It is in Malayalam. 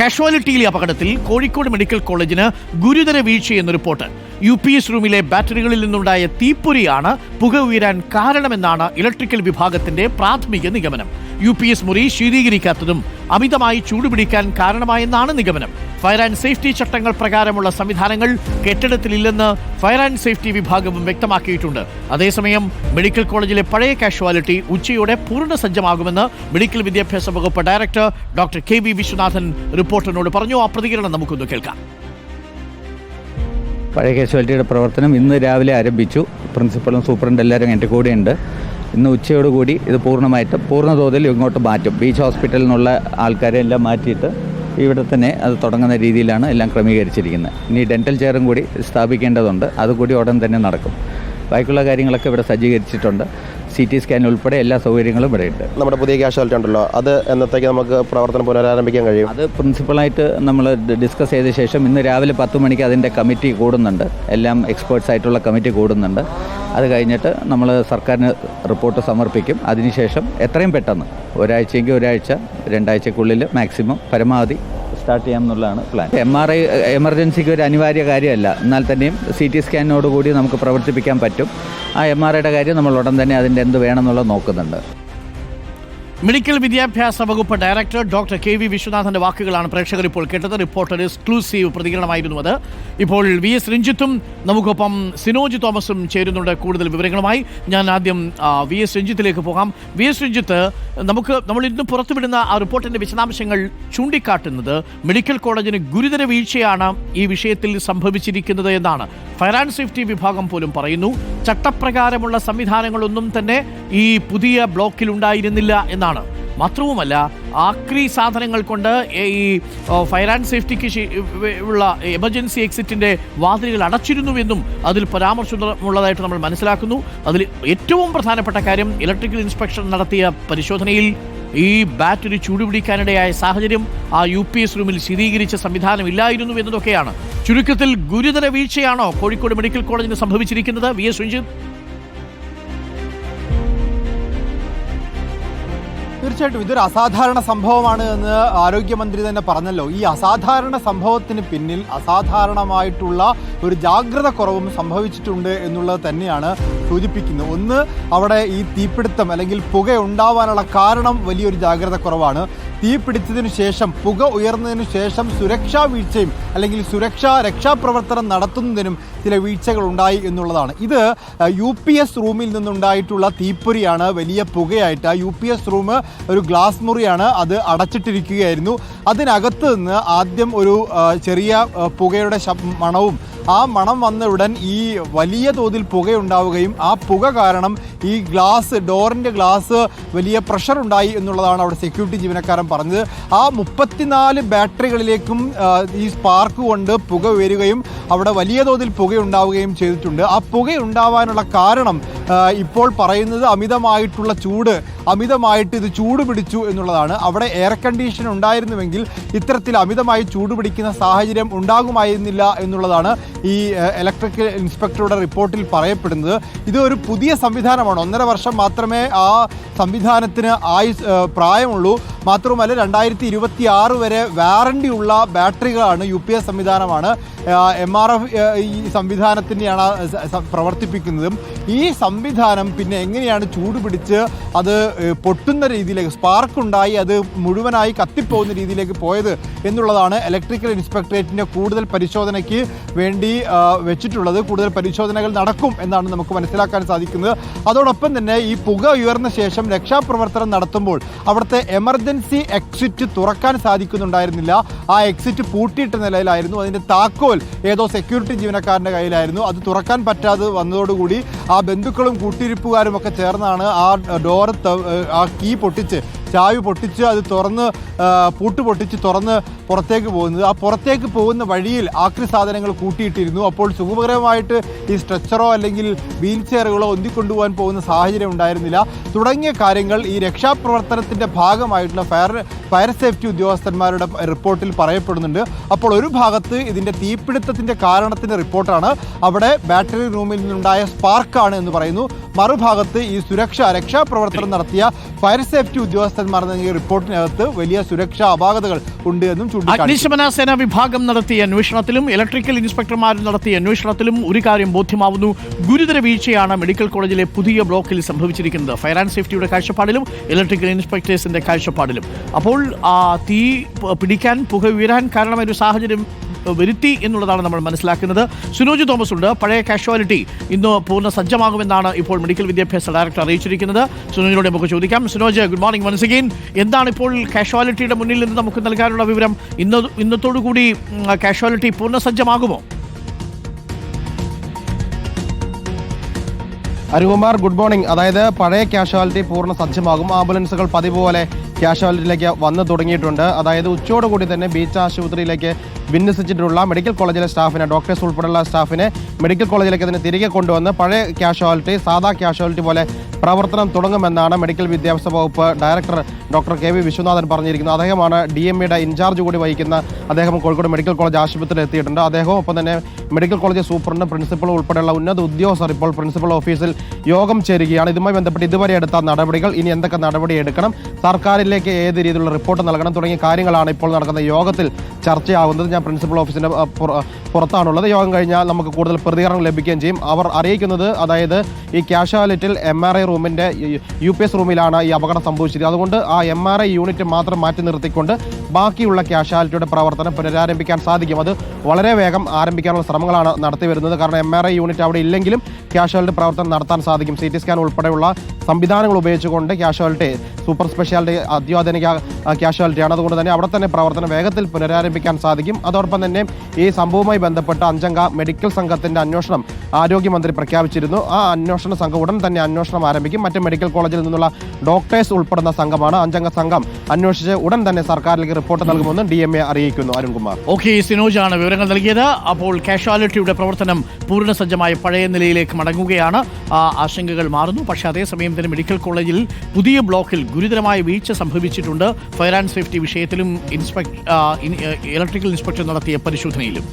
കാഷ്വാലിറ്റിയിലെ അപകടത്തിൽ കോഴിക്കോട് മെഡിക്കൽ കോളേജിന് ഗുരുതര വീഴ്ചയെന്ന് റിപ്പോർട്ട്. യു പി എസ് റൂമിലെ ബാറ്ററികളിൽ നിന്നുണ്ടായ തീപ്പൊരിയാണ് പുക ഉയരാൻ കാരണമെന്നാണ് ഇലക്ട്രിക്കൽ വിഭാഗത്തിന്റെ പ്രാഥമിക നിഗമനം. യു പി എസ് മുറി ശീതീകരിക്കാത്തതും അമിതമായി ചൂടുപിടിക്കാൻ കാരണമായെന്നാണ് നിഗമനം. ഫയർ ആൻഡ് സേഫ്റ്റി ചട്ടങ്ങൾ പ്രകാരമുള്ള സംവിധാനങ്ങൾ കെട്ടിടത്തിലില്ലെന്ന് ഫയർ ആൻഡ് സേഫ്റ്റി വിഭാഗവും വ്യക്തമാക്കിയിട്ടുണ്ട്. അതേസമയം മെഡിക്കൽ കോളേജിലെ പഴയ കാഷ്വാലിറ്റി ഉച്ചയോടെ പൂർണ സജ്ജമാകുമെന്ന് മെഡിക്കൽ വിദ്യാഭ്യാസ വകുപ്പ് director doctor K V Viswanathan റിപ്പോർട്ടറിനോട് പറഞ്ഞു. ആ പ്രതികരണം നമുക്കൊന്ന് കേൾക്കാം. പഴയ കാഷ്വാലിറ്റിയുടെ പ്രവർത്തനം ഇന്ന് രാവിലെ ആരംഭിച്ചു. പ്രിൻസിപ്പളും സൂപ്രണ്ട് എല്ലാവരും എന്റെ കൂടെയുണ്ട്. ഇന്ന് ഉച്ചയോടുകൂടി ഇത് പൂർണമായിട്ടും പൂർണ തോതിൽ ഇങ്ങോട്ട് മാറ്റും. ബീച്ച് ഹോസ്പിറ്റലിൽ നിന്നുള്ള ആൾക്കാരെ എല്ലാം മാറ്റിയിട്ട് ഇവിടെ തന്നെ അത് തുടങ്ങുന്ന രീതിയിലാണ് എല്ലാം ക്രമീകരിച്ചിരിക്കുന്നത്. ഇനി ഡെന്റൽ ചെയറും കൂടി സ്ഥാപിക്കേണ്ടതുണ്ട്. അതുകൂടി ഉടൻ തന്നെ നടക്കും. ബാക്കിയുള്ള കാര്യങ്ങളൊക്കെ ഇവിടെ സജ്ജീകരിച്ചിട്ടുണ്ട്. സി ടി സ്കാൻ ഉൾപ്പെടെ എല്ലാ സൗകര്യങ്ങളും ഇവിടെയുണ്ട് നമ്മുടെ പുതിയ കാഷ്വാലിറ്റി ഉണ്ടല്ലോ. അത് എന്നത്തേക്ക് നമുക്ക് പ്രവർത്തനം പുനരാരംഭിക്കാൻ കഴിയും? അത് പ്രിൻസിപ്പളായിട്ട് നമ്മൾ ഡിസ്കസ് ചെയ്ത ശേഷം ഇന്ന് രാവിലെ പത്ത് മണിക്ക് അതിന്റെ കമ്മിറ്റി കൂടുന്നുണ്ട്. എല്ലാം എക്സ്പേർട്സ് ആയിട്ടുള്ള കമ്മിറ്റി കൂടുന്നുണ്ട്. അത് കഴിഞ്ഞിട്ട് നമ്മൾ സർക്കാരിന് റിപ്പോർട്ട് സമർപ്പിക്കും. അതിനുശേഷം എത്രയും പെട്ടെന്ന് ഒരാഴ്ചയെങ്കിൽ ഒരാഴ്ച രണ്ടാഴ്ചക്കുള്ളിൽ മാക്സിമം പരമാവധി സ്റ്റാർട്ട് ചെയ്യാം എന്നുള്ളതാണ് പ്ലാൻ എം ആർ ഐ എമർജൻസിക്ക് ഒരു അനിവാര്യ കാര്യമല്ല. എന്നാൽ തന്നെയും സി ടി സ്കാനോട് കൂടി നമുക്ക് പ്രവർത്തിപ്പിക്കാൻ പറ്റും. ആ എം ആർ ഐയുടെ കാര്യം നമ്മൾ ഉടൻ തന്നെ അതിന്റെ എന്ത് വേണമെന്നുള്ളത് നോക്കുന്നുണ്ട്. മെഡിക്കൽ വിദ്യാഭ്യാസ വകുപ്പ് ഡയറക്ടർ ഡോക്ടർ കെ വി വിശ്വനാഥന്റെ വാക്കുകളാണ് പ്രേക്ഷകർ ഇപ്പോൾ കേട്ടത്. റിപ്പോർട്ടർ എക്സ്ക്ലൂസീവ് പ്രതികരണമായിരുന്നു അത്. ഇപ്പോൾ വി എസ് രഞ്ജിത്തും നമുക്കൊപ്പം സിനോജ് തോമസും ചേരുന്നുണ്ട് കൂടുതൽ വിവരങ്ങളുമായി. ഞാൻ ആദ്യം വി എസ് രഞ്ജിത്തിലേക്ക് പോകാം. വി എസ് രഞ്ജിത്ത് നമുക്ക് നമ്മൾ ഇന്ന് പുറത്തുവിടുന്ന ആ റിപ്പോർട്ടിന്റെ വിശദാംശങ്ങൾ ചൂണ്ടിക്കാട്ടുന്നത് മെഡിക്കൽ കോളേജിന് ഗുരുതര വീഴ്ചയാണ് ഈ വിഷയത്തിൽ സംഭവിച്ചിരിക്കുന്നത് എന്നാണ്. ഫയർ ആൻഡ് സേഫ്റ്റി വിഭാഗം പോലും പറയുന്നു. ചട്ടപ്രകാരമുള്ള സംവിധാനങ്ങളൊന്നും തന്നെ ഈ പുതിയ ബ്ലോക്കിൽ ഉണ്ടായിരുന്നില്ല എന്നാണ്. മാത്രവുമല്ല ആക്രി സാധനങ്ങൾ കൊണ്ട് ഈ ഫയർ ആൻഡ് സേഫ്റ്റിക്ക് ഉള്ള എമർജൻസി എക്സിറ്റിന്റെ വാതിലുകൾ അടച്ചിരുന്നുവെന്നും അതിൽ പരാമർശമുള്ളതായിട്ട് നമ്മൾ മനസ്സിലാക്കുന്നു. അതിൽ ഏറ്റവും പ്രധാനപ്പെട്ട കാര്യം ഇലക്ട്രിക്കൽ ഇൻസ്പെക്ഷൻ നടത്തിയ പരിശോധനയിൽ ഈ ബാറ്ററി ചൂടുപിടിക്കാനിടയായ സാഹചര്യം ആ യു പി എസ് റൂമിൽ സ്ഥിരീകരിച്ച സംവിധാനം ഇല്ലായിരുന്നു എന്നതൊക്കെയാണ്. ചുരുക്കത്തിൽ ഗുരുതര വീഴ്ചയാണോ കോഴിക്കോട് മെഡിക്കൽ കോളേജിന് സംഭവിച്ചിരിക്കുന്നത്? വി എസ് രഞ്ജിത്ത് തീർച്ചയായിട്ടും ഇതൊരു അസാധാരണ സംഭവമാണ് എന്ന് ആരോഗ്യമന്ത്രി തന്നെ പറഞ്ഞല്ലോ. ഈ അസാധാരണ സംഭവത്തിന് പിന്നിൽ അസാധാരണമായിട്ടുള്ള ഒരു ജാഗ്രത കുറവും സംഭവിച്ചിട്ടുണ്ട് എന്നുള്ളത് തന്നെയാണ് സൂചിപ്പിക്കുന്നത്. ഒന്ന് അവിടെ ഈ തീപിടുത്തം അല്ലെങ്കിൽ പുക ഉണ്ടാവാനുള്ള കാരണം വലിയൊരു ജാഗ്രത കുറവാണ്. തീ പിടിച്ചതിനു ശേഷം പുക ഉയർന്നതിനു ശേഷം സുരക്ഷാ വീഴ്ചയും അല്ലെങ്കിൽ സുരക്ഷാ രക്ഷാപ്രവർത്തനം നടത്തുന്നതിനും ചില വീഴ്ചകൾ ഉണ്ടായി എന്നുള്ളതാണ്. ഇത് യു പി എസ് റൂമിൽ നിന്നുണ്ടായിട്ടുള്ള തീപ്പൊരിയാണ് വലിയ പുകയായിട്ട്. യു പി എസ് റൂം ഒരു ഗ്ലാസ് മുറിയാണ് അത് അടച്ചിട്ടിരിക്കുകയായിരുന്നു. അതിനകത്ത് നിന്ന് ആദ്യം ഒരു ചെറിയ പുകയുടെ മണവും ആ മണം വന്ന ഉടൻ ഈ വലിയ തോതിൽ പുകയുണ്ടാവുകയും ആ പുക കാരണം ഈ ഗ്ലാസ് ഡോറിന്റെ ഗ്ലാസ് വലിയ പ്രഷർ ഉണ്ടായി എന്നുള്ളതാണ് അവിടെ സെക്യൂരിറ്റി ജീവനക്കാരൻ പറഞ്ഞത്. ആ മുപ്പത്തിനാല് ബാറ്ററികളിലേക്കും ഈ സ്പാർക്ക് കൊണ്ട് പുക ഉയരുകയും അവിടെ വലിയ തോതിൽ പുകയുണ്ടാവുകയും ചെയ്തിട്ടുണ്ട്. ആ പുകയുണ്ടാവാനുള്ള കാരണം ഇപ്പോൾ പറയുന്നത് അമിതമായിട്ടുള്ള ചൂട് അമിതമായിട്ട് ഇത് ചൂട് പിടിച്ചു എന്നുള്ളതാണ്. അവിടെ എയർ കണ്ടീഷൻ ഉണ്ടായിരുന്നുവെങ്കിൽ ഇത്തരത്തിൽ അമിതമായി ചൂട് പിടിക്കുന്ന സാഹചര്യം ഉണ്ടാകുമായിരുന്നില്ല എന്നുള്ളതാണ് ഈ ഇലക്ട്രിക്കൽ ഇൻസ്പെക്ടറുടെ റിപ്പോർട്ടിൽ പറയപ്പെടുന്നത്. ഇത് ഒരു പുതിയ സംവിധാനമാണ്. ഒന്നര വർഷം മാത്രമേ ആ സംവിധാനത്തിന് ആയുസ് പ്രായമുള്ളൂ. മാത്രവുമല്ല രണ്ടായിരത്തി ഇരുപത്തി ആറ് വരെ വാറണ്ടി ഉള്ള ബാറ്ററികളാണ് യു പി എസ് സംവിധാനമാണ്. എം ആർ എഫ് ഈ സംവിധാനത്തിനെയാണ് സ- സ- പ്രവർത്തിപ്പിക്കുന്നതും. ഈ സംവിധാനം പിന്നെ എങ്ങനെയാണ് ചൂട് പിടിച്ച് അത് പൊട്ടുന്ന രീതിയിലേക്ക് സ്പാർക്ക് ഉണ്ടായി അത് മുഴുവനായി കത്തിപ്പോകുന്ന രീതിയിലേക്ക് പോയത് എന്നുള്ളതാണ് ഇലക്ട്രിക്കൽ ഇൻസ്പെക്ടറേറ്റിന്റെ കൂടുതൽ പരിശോധനയ്ക്ക് വേണ്ടി വെച്ചിട്ടുള്ളത്. കൂടുതൽ പരിശോധനകൾ നടക്കും എന്നാണ് നമുക്ക് മനസ്സിലാക്കാൻ സാധിക്കുന്നത്. അതോടൊപ്പം തന്നെ ഈ പുക ഉയർന്ന ശേഷം രക്ഷാപ്രവർത്തനം നടത്തുമ്പോൾ അവിടുത്തെ എമർജൻസി എക്സിറ്റ് തുറക്കാൻ സാധിക്കുന്നുണ്ടായിരുന്നില്ല. ആ എക്സിറ്റ് പൂട്ടിയിട്ട നിലയിലായിരുന്നു. അതിന്റെ താക്കോൽ ഏതോ സെക്യൂരിറ്റി ജീവനക്കാരന്റെ കയ്യിലായിരുന്നു. അത് തുറക്കാൻ പറ്റാതെ വന്നതോടുകൂടി ആ ബന്ധുക്കളും കൂട്ടിരിപ്പുകാരും ഒക്കെ ചേർന്നാണ് ആ ഡോർ ആ കീ പൊട്ടിച്ച് ചാവി പൊട്ടിച്ച് അത് തുറന്ന് പൂട്ട് പൊട്ടിച്ച് തുറന്ന് പുറത്തേക്ക് പോകുന്നത്. ആ പുറത്തേക്ക് പോകുന്ന വഴിയിൽ ആക്രി സാധനങ്ങൾ കൂട്ടിയിട്ടിരുന്നു. അപ്പോൾ സുഖകരമായിട്ട് ഈ സ്ട്രെച്ചറോ അല്ലെങ്കിൽ വീൽ ചെയറുകളോ ഒന്തിക്കൊണ്ടുപോകാൻ പോകുന്ന സാഹചര്യം ഉണ്ടായിരുന്നില്ല. തുടങ്ങിയ കാര്യങ്ങൾ ഈ രക്ഷാപ്രവർത്തനത്തിന്റെ ഭാഗമായിട്ടുള്ള ഫയർ ഫയർ സേഫ്റ്റി ഉദ്യോഗസ്ഥന്മാരുടെ റിപ്പോർട്ടിൽ പറയപ്പെടുന്നുണ്ട്. അപ്പോൾ ഒരു ഭാഗത്ത് ഇതിന്റെ തീപിടുത്തത്തിന്റെ കാരണത്തിന്റെ റിപ്പോർട്ടാണ്. അവിടെ ബാറ്ററി റൂമിൽ നിന്നുണ്ടായ സ്പാർക്കാണ് എന്ന് പറയുന്നു. മറുഭാഗത്ത് ഈ സുരക്ഷ രക്ഷാപ്രവർത്തനം നടത്തിയ ഫയർ സേഫ്റ്റി ഉദ്യോഗസ്ഥന്മാർ നൽകിയ റിപ്പോർട്ടിനകത്ത് വലിയ സുരക്ഷാ അപാകതകൾ ഉണ്ട് എന്നും അഗ്നിശമന സേന വിഭാഗം നടത്തിയ അന്വേഷണത്തിലും ഇലക്ട്രിക്കൽ ഇൻസ്പെക്ടർമാർ നടത്തിയ അന്വേഷണത്തിലും ഒരു കാര്യം ബോധ്യമാവുന്നു. ഗുരുതര വീഴ്ചയാണ് മെഡിക്കൽ കോളേജിലെ പുതിയ ബ്ലോക്കിൽ സംഭവിച്ചിരിക്കുന്നത്. ഫയർ ആൻഡ് സേഫ്റ്റിയുടെ കാഴ്ചപ്പാടിലും ഇലക്ട്രിക്കൽ ഇൻസ്പെക്ടേഴ്സിന്റെ കാഴ്ചപ്പാടിലും. അപ്പോൾ തീ പിടിക്കാൻ പുക ഉയരാൻ കാരണമായ ഒരു സാഹചര്യം വരുത്തി എന്നുള്ളതാണ് നമ്മൾ മനസ്സിലാക്കുന്നത്. സുനോജ് തോമസ് ഉണ്ട്. പഴയ കാഷ്വാലിറ്റി ഇന്ന് പൂർണ സജ്ജമാകുമെന്നാണ് ഇപ്പോൾ മെഡിക്കൽ വിദ്യാഭ്യാസ ഡയറക്ടർ അറിയിച്ചിരിക്കുന്നത്. സുനോജിനോട് നമുക്ക് ചോദിക്കാം. Sunoj good morning once again എന്താണ് ഇപ്പോൾ കാഷ്വാലിറ്റിയുടെ മുന്നിൽ നിന്ന് നമുക്ക് നൽകാനുള്ള വിവരം? ഇന്ന് ഇന്നത്തോടു കൂടി കാഷ്വാലിറ്റി പൂർണ സജ്ജമാകുമോ? അരുകുമാർ ഗുഡ് മോർണിംഗ് അതായത് പഴയ കാഷ്വാലിറ്റി പൂർണ സജ്ജമാകും. ആംബുലൻസുകൾ പതിവ് പോലെ ക്യാഷ്വാലിറ്റിയിലേക്ക് വന്നു തുടങ്ങിയിട്ടുണ്ട്. അതായത് ഉച്ചയോടുകൂടി തന്നെ ബീച്ച് ആശുപത്രിയിലേക്ക് വിന്യസിച്ചിട്ടുള്ള മെഡിക്കൽ കോളേജിലെ സ്റ്റാഫിനെ ഡോക്ടേഴ്സ് ഉൾപ്പെടെയുള്ള സ്റ്റാഫിനെ മെഡിക്കൽ കോളേജിലേക്ക് അതിനെ തിരികെ കൊണ്ടുവന്ന് പഴയ ക്യാഷ്വാലിറ്റി സാധാ ക്യാഷ്വാലിറ്റി പോലെ പ്രവർത്തനം തുടങ്ങുമെന്നാണ് മെഡിക്കൽ വിദ്യാഭ്യാസ വകുപ്പ് director doctor K V Viswanathan പറഞ്ഞിരിക്കുന്നത്. അദ്ദേഹമാണ് ഡി എം ഇയുടെ ഇൻചാർജ് കൂടി വഹിക്കുന്ന അദ്ദേഹം കോഴിക്കോട് മെഡിക്കൽ കോളേജ് ആശുപത്രിയിൽ എത്തിയിട്ടുണ്ട്. അദ്ദേഹവും ഒപ്പം തന്നെ മെഡിക്കൽ കോളേജ് സൂപ്രണ്ട് പ്രിൻസിപ്പൽ ഉൾപ്പെടെയുള്ള ഉന്നത ഉദ്യോഗസ്ഥർ ഇപ്പോൾ പ്രിൻസിപ്പൽ ഓഫീസിൽ യോഗം ചേരുകയാണ്. ഇതുമായി ബന്ധപ്പെട്ട് ഇതുവരെ എടുത്ത നടപടികൾ ഇനി എന്തൊക്കെ നടപടി എടുക്കണം സർക്കാരിലേക്ക് ഏത് രീതിയിലുള്ള റിപ്പോർട്ട് നൽകണം തുടങ്ങിയ കാര്യങ്ങളാണ് ഇപ്പോൾ നടക്കുന്ന യോഗത്തിൽ ചർച്ചയാവുന്നത്. ഞാൻ പ്രിൻസിപ്പൽ ഓഫീസിന്റെ പുറത്താണുള്ളത്. യോഗം കഴിഞ്ഞാൽ നമുക്ക് കൂടുതൽ പ്രതികരണം ലഭിക്കുകയും ചെയ്യും. അവർ അറിയിക്കുന്നത് അതായത് ഈ ക്യാഷ്വാലിറ്റിൽ എം ആർ ഐ റൂമിന്റെ യു പി എസ് റൂമിലാണ് ഈ അപകടം സംഭവിച്ചത്. അതുകൊണ്ട് ആ എം ആർ ഐ യൂണിറ്റ് മാത്രം മാറ്റി നിർത്തിക്കൊണ്ട് ബാക്കിയുള്ള ക്യാഷ്വാലിറ്റിയുടെ പ്രവർത്തനം പുനരാരംഭിക്കാൻ സാധിക്കും. അത് വളരെ വേഗം ആരംഭിക്കാനുള്ള ശ്രമങ്ങളാണ് നടത്തി വരുന്നത് കാരണം എം ആർ ഐ യൂണിറ്റ് അവിടെ ഇല്ലെങ്കിലും ക്യാഷ്വാലിറ്റി പ്രവർത്തനം നടത്താൻ സാധിക്കും. സി ടി സ്കാൻ ഉൾപ്പെടെയുള്ള സംവിധാനങ്ങൾ ഉപയോഗിച്ചുകൊണ്ട് ക്യാഷ്വാലിറ്റി സൂപ്പർ സ്പെഷ്യാലിറ്റി അത്യാധുനിക ക്യാഷ്വാലിറ്റിയാണ് അതുകൊണ്ട് തന്നെ അവിടെ തന്നെ പ്രവർത്തനം വേഗത്തിൽ പുനരാരംഭിക്കാൻ സാധിക്കും. അതോടൊപ്പം തന്നെ ഈ സംഭവവുമായി ബന്ധപ്പെട്ട് അഞ്ചംഗ മെഡിക്കൽ സംഘത്തിന്റെ അന്വേഷണം ആരോഗ്യമന്ത്രി പ്രഖ്യാപിച്ചിരുന്നു. ആ അന്വേഷണ സംഘം ഉടൻ തന്നെ അന്വേഷണം ആരംഭിക്കും. മറ്റ് മെഡിക്കൽ കോളേജിൽ നിന്നുള്ള ഡോക്ടേഴ്സ് ഉൾപ്പെടുന്ന സംഘമാണ് അഞ്ചംഗ സംഘം അന്വേഷിച്ച് ഉടൻ തന്നെ സർക്കാരിലേക്ക് റിപ്പോർട്ട് നൽകുമെന്നും ഡി എം എ അറിയിക്കുന്നു. അരുൺകുമാർ ഓക്കെ സിനോജാണ് വിവരങ്ങൾ നൽകിയത്. അപ്പോൾ കാഷ്വാലിറ്റിയുടെ പ്രവർത്തനം പൂർണസജ്ജമായ പഴയ നിലയിലേക്ക് മടങ്ങുകയാണ്. ആശങ്കകൾ മാറുന്നു. പക്ഷേ അതേസമയം തന്നെ മെഡിക്കൽ കോളേജിൽ പുതിയ ബ്ലോക്കിൽ ഗുരുതരമായ വീഴ്ച സംഭവിച്ചിട്ടുണ്ട്. ഫയർ ആൻഡ് സേഫ്റ്റി വിഷയത്തിലും ഇൻസ്പെക്ട് ഇലക്ട്രിക്കൽ ഇൻസ്പെക്ടർ നടത്തിയ പരിശോധനയിലും.